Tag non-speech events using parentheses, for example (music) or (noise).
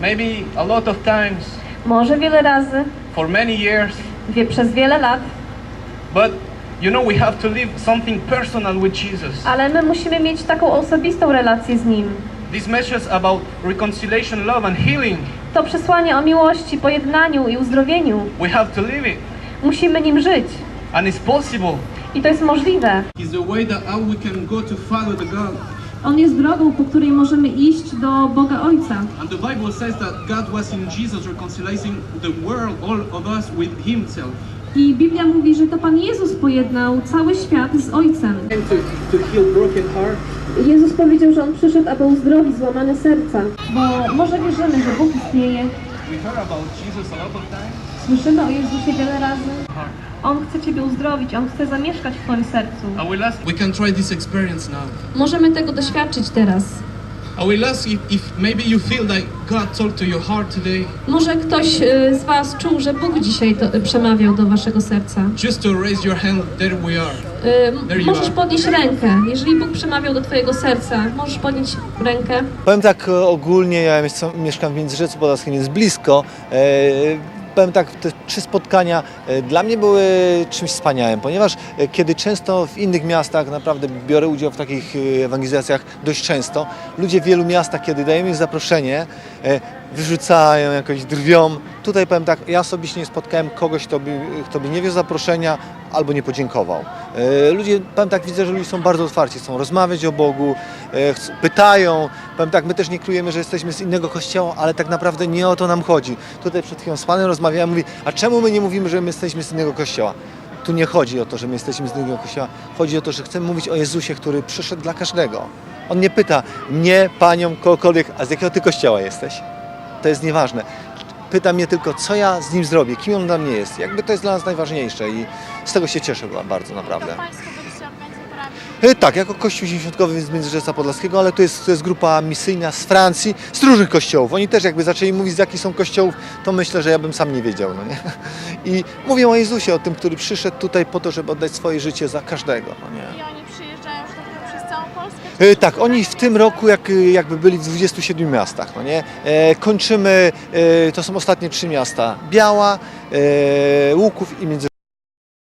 maybe a lot of times, Może wiele razy, for many years, wie, przez wiele lat, but you know we have to live something personal with Jesus. ale my musimy mieć taką osobistą relację z Nim. This message about reconciliation, love and healing, To przesłanie o miłości, pojednaniu i uzdrowieniu. we have to live it. Musimy nim żyć. And it's possible. I to jest możliwe. It's the way that how we can go to follow the God. On jest drogą, po której możemy iść do Boga Ojca. And the Bible says that God was in Jesus reconciling the world, all of us with himself. I Biblia mówi, że to Pan Jezus pojednał cały świat z Ojcem. And to, to heal broken heart. Jezus powiedział, że On przyszedł, aby uzdrowić złamane serca. Bo może wierzymy, że Bóg istnieje. We heard about Jesus a lot of times. Słyszymy o Jezusie wiele razy. Heart. On chce Ciebie uzdrowić, On chce zamieszkać w Twoim sercu. We can try this experience now. Możemy tego doświadczyć teraz. I will ask if, if maybe you feel like God talked to your heart today, Może ktoś y, z Was czuł, że Bóg dzisiaj to, przemawiał do Waszego serca. just to raise your hand, there we are. There you możesz are. podnieść rękę. Jeżeli Bóg przemawiał do Twojego serca, możesz podnieść rękę. Powiem tak e, ogólnie, ja mieszkam- w Międzyrzeczu Podlaskim, jest blisko. Powiem tak, te trzy spotkania e, dla mnie były czymś wspaniałym, ponieważ e, kiedy często w innych miastach, naprawdę biorę udział w takich e, ewangelizacjach dość często, ludzie w wielu miastach, kiedy dajemy im zaproszenie, wyrzucają, jakoś drwią. Tutaj powiem tak, ja osobiście nie spotkałem kogoś, kto by, kto by nie wziął zaproszenia albo nie podziękował. E, Ludzie, powiem tak, widzę, że ludzie są bardzo otwarci, chcą rozmawiać o Bogu, e, pytają. Powiem tak, my też nie krujemy, że jesteśmy z innego kościoła, ale tak naprawdę nie o to nam chodzi. Tutaj przed chwilą z Panem rozmawiałem, mówi, a czemu my nie mówimy, że my jesteśmy z innego kościoła? Tu nie chodzi o to, że my jesteśmy z innego kościoła. Chodzi o to, że chcemy mówić o Jezusie, który przyszedł dla każdego. On nie pyta mnie, panią, kogokolwiek, a z jakiego ty kościoła jesteś? To jest nieważne. Pyta mnie tylko, co ja z nim zrobię, kim on dla mnie jest. Jakby to jest dla nas najważniejsze i z tego się cieszę bardzo naprawdę. E, Tak, jako Kościół Dziesiątkowy z Międzyrzeca Podlaskiego, ale to jest, to jest grupa misyjna z Francji, z różnych kościołów. Oni też jakby zaczęli mówić z jakich są kościołów, to myślę, że ja bym sam nie wiedział. No nie? (laughs) I mówią o Jezusie, o tym, który przyszedł tutaj po to, żeby oddać swoje życie za każdego. No nie? I oni przyjeżdżają Tak, oni w tym roku jak, jakby byli w 27 miastach, no nie? E, kończymy, e, to są ostatnie trzy miasta, Biała, e, Łuków i Między